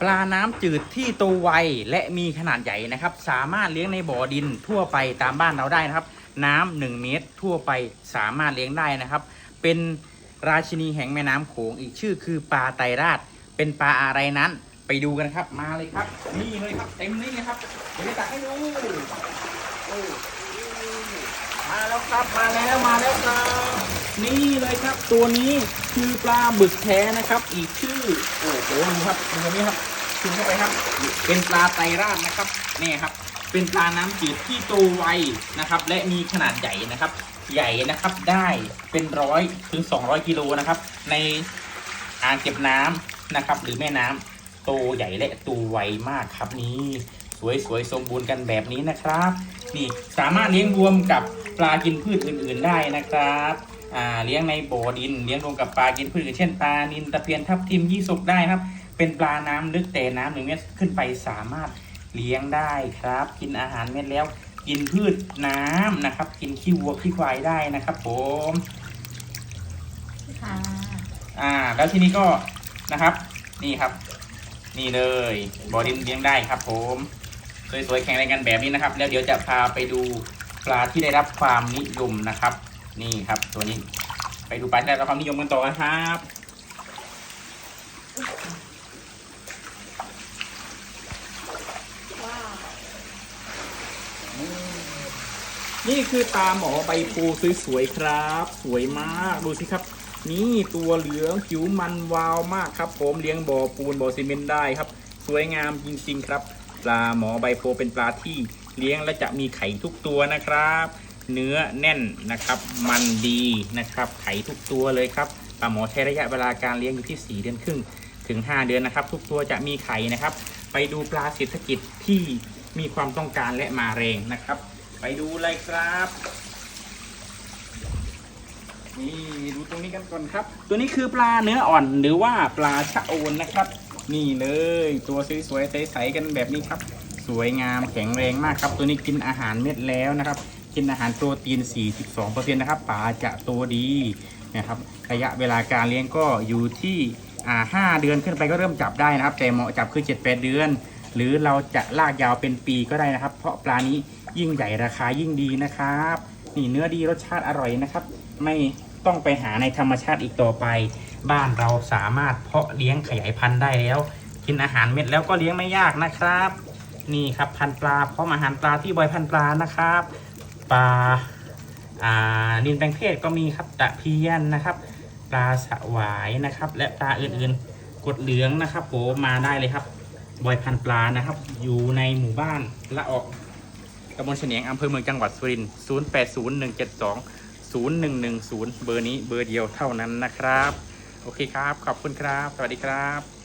ปลาน้ำจืดที่โตไวและมีขนาดใหญ่นะครับ สามารถเลี้ยงในบ่อดินทั่วไปตามบ้านเราได้นะครับ น้ำหนึ่งเมตรทั่วไปสามารถเลี้ยงได้นะครับ เป็นราชินีแห่งแม่น้ำโขงอีกชื่อคือปลาไตรราช เป็นปลาอะไรนั้น ไปดูกันครับมาเลยครับ นี่เลยครับเต็มนี่เลยครับเดี๋ยวจะตักให้ดูมาแล้วครับมาแล้วมาแล้วครับ นี่เลยครับตัวนี้คือปลาบึกแท้นะครับ อีกชื่อโอ้โหดูครับดูตรงนี้ครับชูเข้าไปครับ เป็นปลาไตรราชนะครับนี่ครับ เป็นปลาน้ำจืดที่โตไวนะครับ และมีขนาดใหญ่นะครับ ใหญ่นะครับได้เป็นร้อยถึง200กิโลนะครับ ในอ่างเก็บน้ำนะครับ หรือแม่น้ำโตใหญ่และโตไวมากครับนี่สวยสวยสมบูรณ์กันแบบนี้นะครับ นี่สามารถเลี้ยงรวมกับปลากินพืชอื่น ๆ ได้นะครับ เลี้ยงในบ่อดิน เลี้ยงรวมกับปลากินพืชอื่นเช่นปลานินตะเพียนทับทิมยี่สกได้นะครับ เป็นปลาน้ำลึกแต่น้ำหนึ่งเมตรขึ้นไปสามารถเลี้ยงได้ครับ กินอาหารเม็ดแล้ว กินพืชน้ำนะครับ กินขี้วัวขี้ควายได้นะครับผมค่ะอ่า แล้วทีนี้ก็นะครับ นี่ครับ นี่เลยบ่อดินเลี้ยงได้ครับ ผมสวยๆแข็งแรงกันแบบนี้นะครับ แล้วเดี๋ยวจะพาไปดูปลาที่ได้รับความนิยมนะครับ นี่ครับตัวนี้ ไปดูปลาที่ได้รับความนิยมกันต่อนะครับนี่คือตาหมอใบปูสวยๆครับ สวยมากดูสิครับ นี่ตัวเหลืองผิวมันวาวมากครับ ผมเลี้ยงบ่อปูนบ่อซีเมนต์ได้ครับ สวยงามจริงๆครับ ปลาหมอใบโพเป็นปลาที่เลี้ยงและจะมีไข่ทุกตัวนะครับ เนื้อแน่นนะครับ มันดีนะครับไข่ทุกตัวเลยครับปลาหมอใช้ระยะเวลาการเลี้ยงอยู่ที่ 4 เดือนครึ่งถึง 5 เดือนนะครับ ทุกตัวจะมีไข่นะครับ ไปดูปลาเศรษฐกิจที่มีความต้องการและมาแรงนะครับ ไปดูเลยครับนี่ดูตรงนี้กันก่อนครับ ตัวนี้คือปลาเนื้ออ่อนหรือว่าปลาชะโอนนะครับ นี่เลยตัวสวยๆใสๆกันแบบนี้ครับ สวยงามแข็งแรงมากครับ ตัวนี้กินอาหารเม็ดแล้วนะครับ กินอาหารโปรตีน 42%นะครับปลาจะโตดีนะครับระยะเวลาการเลี้ยงก็อยู่ที่อ่า5เดือนขึ้นไปก็เริ่มจับได้นะครับ แต่เหมาะจับคือ7-8เดือน หรือเราจะลากยาวเป็นปีก็ได้นะครับ เพราะปลานี้ยิ่งใหญ่ราคายิ่งดีนะครับนี่เนื้อดีรสชาติอร่อยนะครับ ไม่ต้องไปหาในธรรมชาติอีกต่อไป บ้านเราสามารถเพาะเลี้ยงขยายพันธุ์ได้แล้ว กินอาหารเม็ดแล้วก็เลี้ยงไม่ยากนะครับ นี่ครับพันปลาเพราะอาหารปลาที่บอยพันปลานะครับ ปลาอ่านินแปลงเพศก็มีครับตะเพียนนะครับ ปลาสวายนะครับ และปลาอื่นๆกดเหลืองนะครับโผมมาได้เลยครับบอยพันปลานะครับ อยู่ในหมู่บ้านละออกตำบลเฉนียงอำเภอเมืองจังหวัดสุรินทร์080172 0110 เบอร์นี้เบอร์เดียวเท่านั้นนะครับ โอเคครับ ขอบคุณครับ สวัสดีครับ